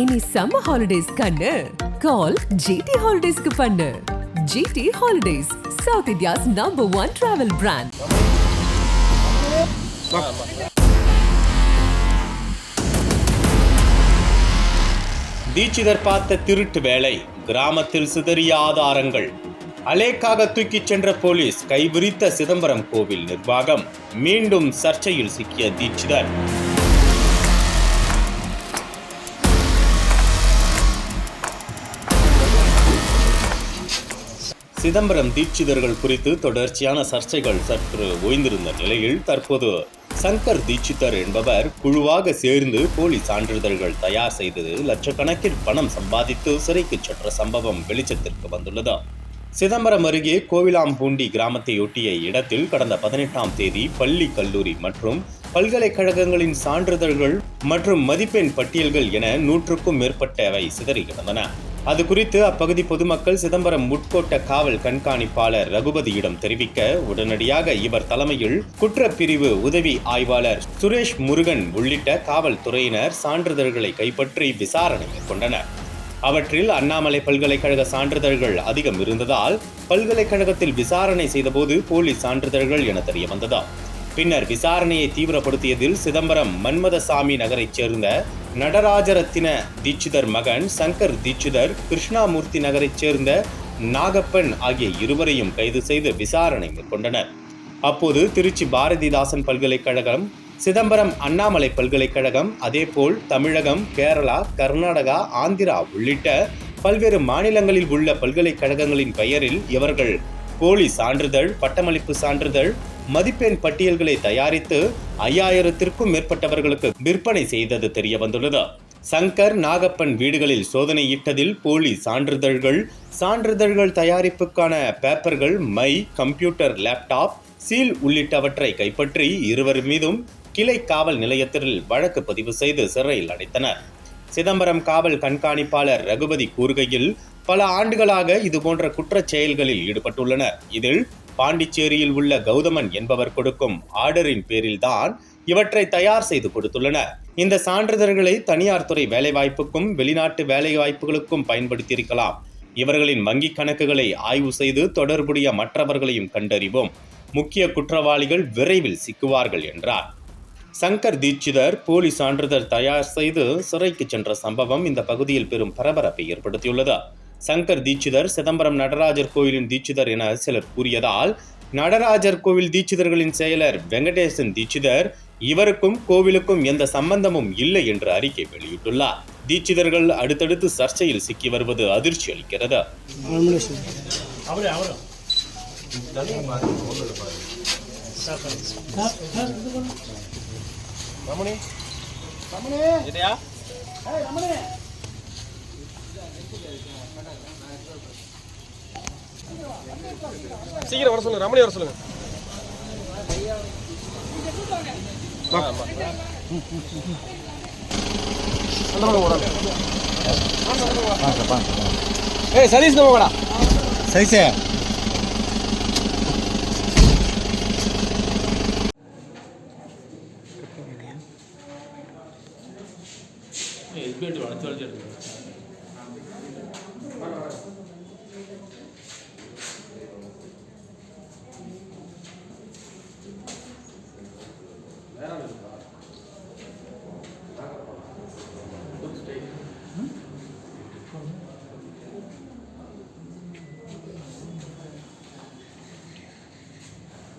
Any summer holidays கண்ணு. கால் GT ஹாலிடேஸ்க்கு பண்ணு. GT holidays South India's number one travel brand Dikshitar பார்த்த திருட்டு வேலை கிராமத்தில் சிதறிய ஆதாரங்கள். அலேக்காக தூக்கிச் சென்ற போலீஸ் கைவிரித்த சிதம்பரம் கோவில் நிர்வாகம் மீண்டும் சர்ச்சையில் சிக்கிய தீட்சிதர். சிதம்பரம் தீட்சிதர்கள் குறித்து தொடர்ச்சியான சர்ச்சைகள் சற்று ஓய்ந்திருந்த நிலையில் தற்போது சங்கர் தீட்சிதர் என்பவர் குழுவாக சேர்ந்து போலி சான்றிதழ்கள் தயார் செய்து லட்சக்கணக்கில் பணம் சம்பாதித்து சிறைக்கு சென்ற சம்பவம் வெளிச்சத்திற்கு வந்துள்ளது. சிதம்பரம் அருகே கோவிலாம்பூண்டி கிராமத்தையொட்டிய இடத்தில் கடந்த பதினெட்டாம் தேதி பள்ளி கல்லூரி மற்றும் பல்கலைக்கழகங்களின் சான்றிதழ்கள் மற்றும் மதிப்பெண் பட்டியல்கள் என நூற்றுக்கும் மேற்பட்டவை சிதறி கிடந்தன. அது குறித்து அப்பகுதி பொதுமக்கள் சிதம்பரம் முட்கோட்ட காவல் கண்காணிப்பாளர் ரகுபதியிடம் தெரிவிக்க உடனடியாக இவர் தலைமையில் குற்றப்பிரிவு உதவி ஆய்வாளர் சுரேஷ் முருகன் உள்ளிட்ட காவல்துறையினர் சான்றிதழ்களை கைப்பற்றி விசாரணை மேற்கொண்டனர். அவற்றில் அண்ணாமலை பல்கலைக்கழக சான்றிதழ்கள் அதிகம் இருந்ததால் பல்கலைக்கழகத்தில் விசாரணை செய்தபோது போலி சான்றிதழ்கள் என தெரிய வந்ததா பின்னர் விசாரணையை தீவிரப்படுத்தியதில் சிதம்பரம் மன்மதசாமி நகரைச் சேர்ந்த நடராஜரத்தின தீட்சிதர் மகன் சங்கர் தீட்சிதர் கிருஷ்ணாமூர்த்தி நகரைச் சேர்ந்த நாகப்பன் ஆகிய இருவரையும் கைது செய்து விசாரணை மேற்கொண்டனர். அப்போது திருச்சி பாரதிதாசன் பல்கலைக்கழகம் சிதம்பரம் அண்ணாமலை பல்கலைக்கழகம் அதேபோல் தமிழகம் கேரளா கர்நாடகா ஆந்திரா உள்ளிட்ட பல்வேறு மாநிலங்களில் உள்ள பல்கலைக்கழகங்களின் பெயரில் இவர்கள் போலி சான்றிதழ் பட்டமளிப்பு சான்றிதழ் மதிப்பெண் பட்டியல்களை தயாரித்து ஐயாயிரத்திற்கும் மேற்பட்டவர்களுக்கு விற்பனை செய்தது தெரிய வந்துள்ளது சங்கர் நாகப்பன் வீடுகளில் சோதனையிட்டதில் போலி சான்றிதழ்கள் சான்றிதழ்கள் தயாரிப்புக்கான பேப்பர்கள் மை கம்ப்யூட்டர் லேப்டாப் சீல் உள்ளிட்டவற்றை கைப்பற்றி இருவர் மீதும் கிளை காவல் நிலையத்தில் வழக்கு பதிவு செய்து சிறையில் அடைத்தனர். சிதம்பரம் காவல் கண்காணிப்பாளர் ரகுபதி கூறுகையில் பல ஆண்டுகளாக இதுபோன்ற குற்றச் செயல்களில் ஈடுபட்டுள்ளனர். இதில் பாண்டிச்சேரியில் உள்ள கௌதமன் என்பவர் கொடுக்கும் ஆர்டரின் பேரில்தான் இவற்றை தயார் செய்து கொடுத்துள்ளனர். இந்த சான்றிதழ்களை தனியார் துறை வேலைவாய்ப்புக்கும் வெளிநாட்டு வேலைவாய்ப்புகளுக்கும் பயன்படுத்தியிருக்கலாம். இவர்களின் வங்கிக் கணக்குகளை ஆய்வு செய்து தொடர்புடைய மற்றவர்களையும் கண்டறிவோம். முக்கிய குற்றவாளிகள் விரைவில் சிக்குவார்கள் என்றார். சங்கர் தீட்சிதர் போலி சான்றிதழ் தயார் செய்து சிறைக்கு சென்ற சம்பவம் இந்த பகுதியில் பெரும் பரபரப்பை ஏற்படுத்தியுள்ளது. சங்கர் தீட்சிதர் சிதம்பரம் நடராஜர் கோயிலின் தீட்சிதர் என சிலர் கூறியதால் நடராஜர் கோவில் தீட்சிதர்களின் செயலர் வெங்கடேசன் தீட்சிதர் இவருக்கும் கோவிலுக்கும் எந்த சம்பந்தமும் இல்லை என்று அறிக்கை வெளியிட்டுள்ளார். தீட்சிதர்கள் அடுத்தடுத்து சர்ச்சையில் சிக்கி வருவது அதிர்ச்சி அளிக்கிறது. சீக்கிரம் வர சொல்லுங்க ரமணி வர சொல்லுங்க. அந்த பக்கம் போடா. ஏய் சதீஷ் நம்ம வாடா. சைஸே